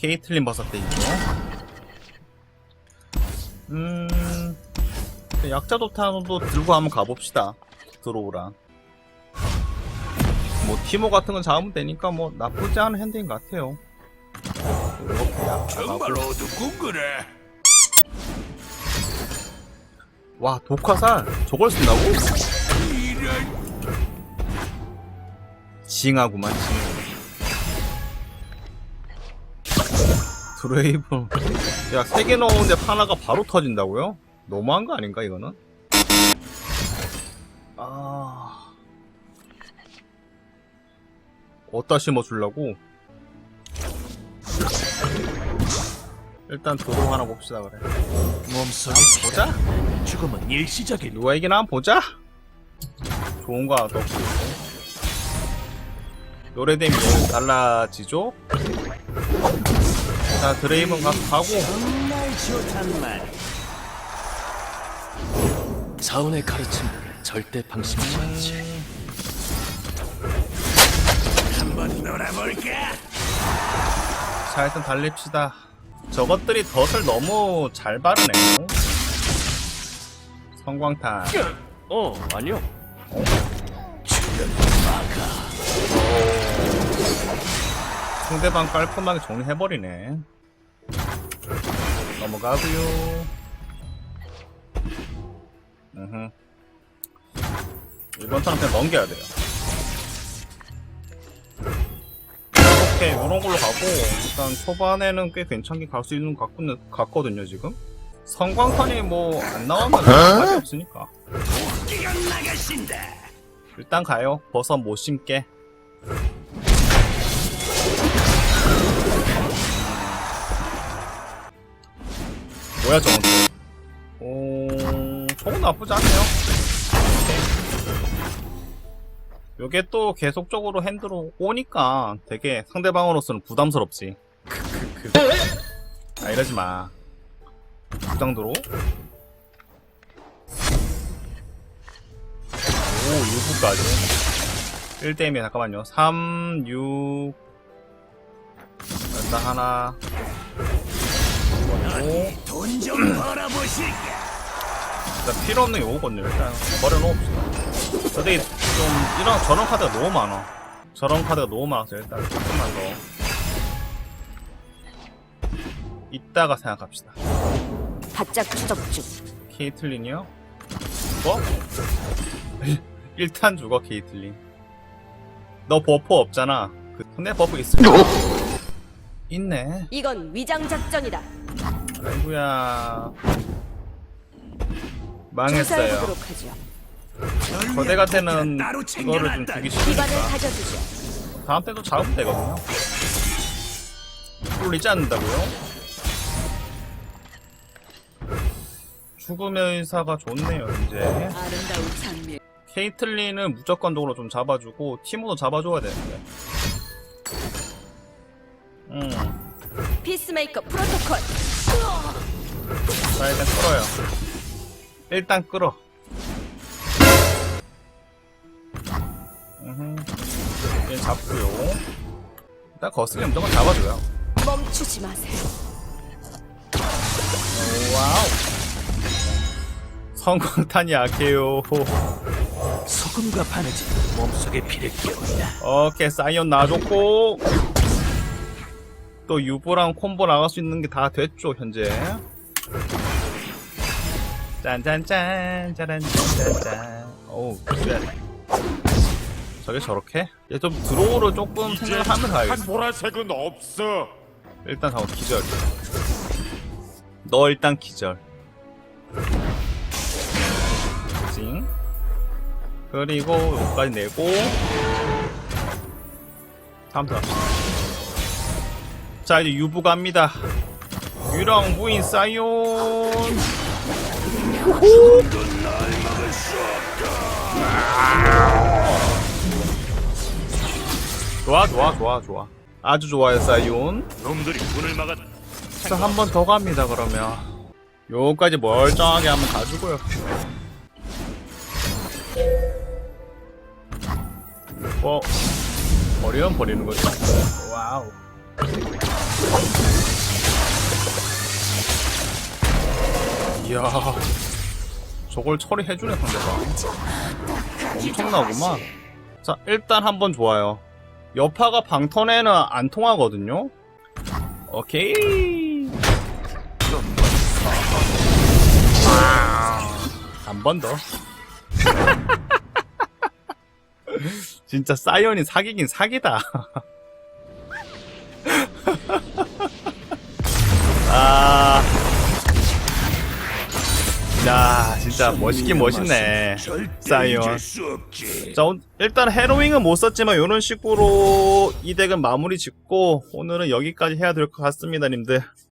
케이틀린 버섯 때 있죠. 음, 약자 도탄도 들고 한번 가봅시다. 들어오라. 뭐 티모 같은 건 잡으면 되니까 뭐 나쁘지 않은 핸드인 것 같아요. 정말. 어둡군 그래. 와 독화살 저걸 쓴다고? 징하구만 징. 드레이븐 야세 개 넣었는데 하나가 바로 터진다고요? 너무한 거 아닌가 이거는? 아 어디다 심어주려고? 일단 도로 하나 봅시다 그래 몸속에 보자 죽음은 일시적인 누가 이기나 한번 보자 좋은 거 하나 더 없고 노래됨이 달라지죠? 자 드레이븐 가서 가고. 사원의 가르침대로 절대 방심하지 않지. 한번 놀아볼까? 자 일단 달립시다 저것들이 덫을 너무 잘 바르네요 성광탄 어, 아니요. 상대방 깔끔하게 정리해버리네 넘어가고요. 으흠. 이번 턴은 그냥 넘겨야 돼요. 오케이 이런 걸로 가고 일단 초반에는 꽤 괜찮게 갈 수 있는 것 같거든요, 같거든요 지금. 성광탄이 뭐 안 나오면 답이 없으니까. 기가 나가신다. 일단 가요. 버섯 못 심게 뭐야 저건 또 오... 저건 나쁘지 않네요 요게 또 계속적으로 핸드로 오니까 되게 상대방으로서는 부담스럽지 아 이러지마 그 정도로 오, 6부까지. 1대1이 잠깐만요. 3, 6. 일단 하나. 오, 돈 좀 벌어보실까? 일단 필요 없는 게 오거든요. 일단 버려놓읍시다. 근데 좀, 이런, 저런 카드가 너무 많아. 저런 카드가 너무 많아서 일단 조금만 더. 이따가 생각합시다. 바짝 추적 중. 케이틀린이요? 뭐? 1탄 죽어 케이틀린 너 버프 없잖아 그 근데 버프 있어 있네 이건 위장 작전이다. 아이구야 망했어요 조사해보도록 하죠. 거대 같애는 따로 이거를 좀 챙겨놨다. 주기 싫으니까. 다음 때도 잡으면 되거든요 뚫리지 않는다고요? 죽음의 의사가 좋네요 이제 아름다운. 케이틀린은 무조건적으로 좀 잡아주고 티모도 잡아줘야 되는데 음, 피스메이커 프로토콜. 자 일단 끌어요. 일단 끌어. 얘 잡고요. 일단 거슬리면 무조건 잡아줘요. 멈추지 마세요. 와우. 성광탄이 약해요. 소금과 바느질 몸속에 피를 끼운다. 오케이 사이언 놔줬고 또 유보랑 콤보 나갈 수 있는 게 다 됐죠 현재. 짠짠짠 짜란짠짠짠. 오우 쉣 저게 저렇게? 얘 좀 드로우를 조금 생각을 하면서 한 가야겠어 보라색은 없어. 일단 잠깐 기절. 너 일단 기절. 징. 그리고 여기까지 내고. 다음 터 자 이제 유부 갑니다. 유령 부인 사이온. 좋아 좋아 좋아 좋아. 아주 좋아요 사이온. 놈들이 문을 막아. 한번 더 갑니다 그러면. 요까지 멀쩡하게 한번 가지고요. 뭐 버리면 버리는 거죠? 와우 이야 저걸 처리해주네 상대가. 엄청나구만. 자 일단 한번 좋아요. 여파가 방턴에는 안 통하거든요? 오케이. 한 번 더. 진짜 사이언이 사기긴 사기다 진짜 멋있긴 멋있네. 사이언. 자, 오- 일단 헤로잉은 못 썼지만 이런 식으로 이 덱은 마무리 짓고 오늘은 여기까지 해야 될 것 같습니다, 님들.